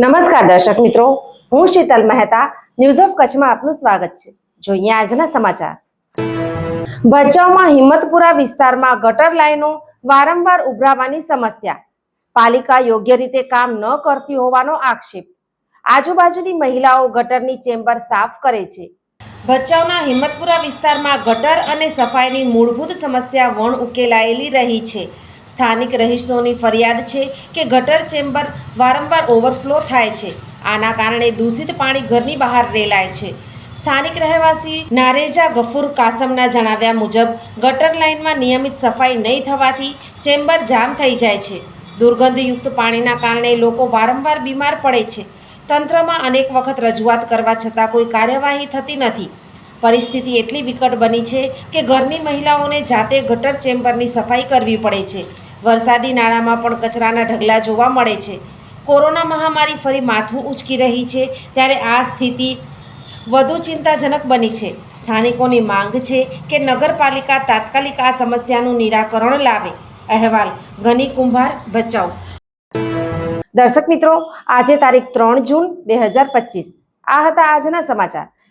નમસ્કાર દર્શક મિત્રો, હું શીતલ મહેતા ન્યૂઝ ઓફ કચ્છમાં આપનું સ્વાગત છે. જોઈએ આજના સમાચાર. ભચાઉમાં હિંમતપુરા વિસ્તારમાં ગટર લાઈનો વારંવાર ઉભરાવાની સમસ્યા. પાલિકા યોગ્ય રીતે કામ ન કરતી હોવાનો આક્ષેપ. આજુબાજુની મહિલાઓ ગટરની ચેમ્બર સાફ કરે છે. ભચાઉના હિંમતપુરા વિસ્તારમાં ગટર અને સફાઈની મૂળભૂત સમસ્યા વણ ઉકેલાયેલી રહી છે. સ્થાનિક રહીશોની ફરિયાદ છે કે ગટર ચેમ્બર વારંવાર ઓવરફ્લો થાય છે. આના કારણે દૂષિત પાણી ઘરની બહાર રેલાય છે. સ્થાનિક રહેવાસી નારેજા ગફુર કાસમના જણાવ્યા મુજબ, ગટર લાઇનમાં નિયમિત સફાઈ નહીં થવાથી ચેમ્બર જામ થઈ જાય છે. દુર્ગંધયુક્ત પાણીના કારણે લોકો વારંવાર બીમાર પડે છે. તંત્રમાં અનેક વખત રજૂઆત કરવા છતાં કોઈ કાર્યવાહી થતી નથી. પરિસ્થિતિ એટલી વિકટ બની છે કે ઘરની મહિલાઓને જાતે ગટર ચેમ્બરની સફાઈ કરવી પડે છે. વરસાદી નાળામાં પણ કચરાના ઢગલા જોવા મળે છે. કોરોના મહામારી ફરી માથું ઉચકી રહી છે ત્યારે આ સ્થિતિ વધુ ચિંતાજનક બની છે. સ્થાનિકોની માંગ છે કે નગરપાલિકા તાત્કાલિક આ સમસ્યાનું નિરાકરણ લાવે. અહેવાલ ગની કુંભાર, ભચાઉ. દર્શક મિત્રો, આજે તારીખ ત્રણ જૂન, બે હજાર પચીસ. આ હતા આજના સમાચાર.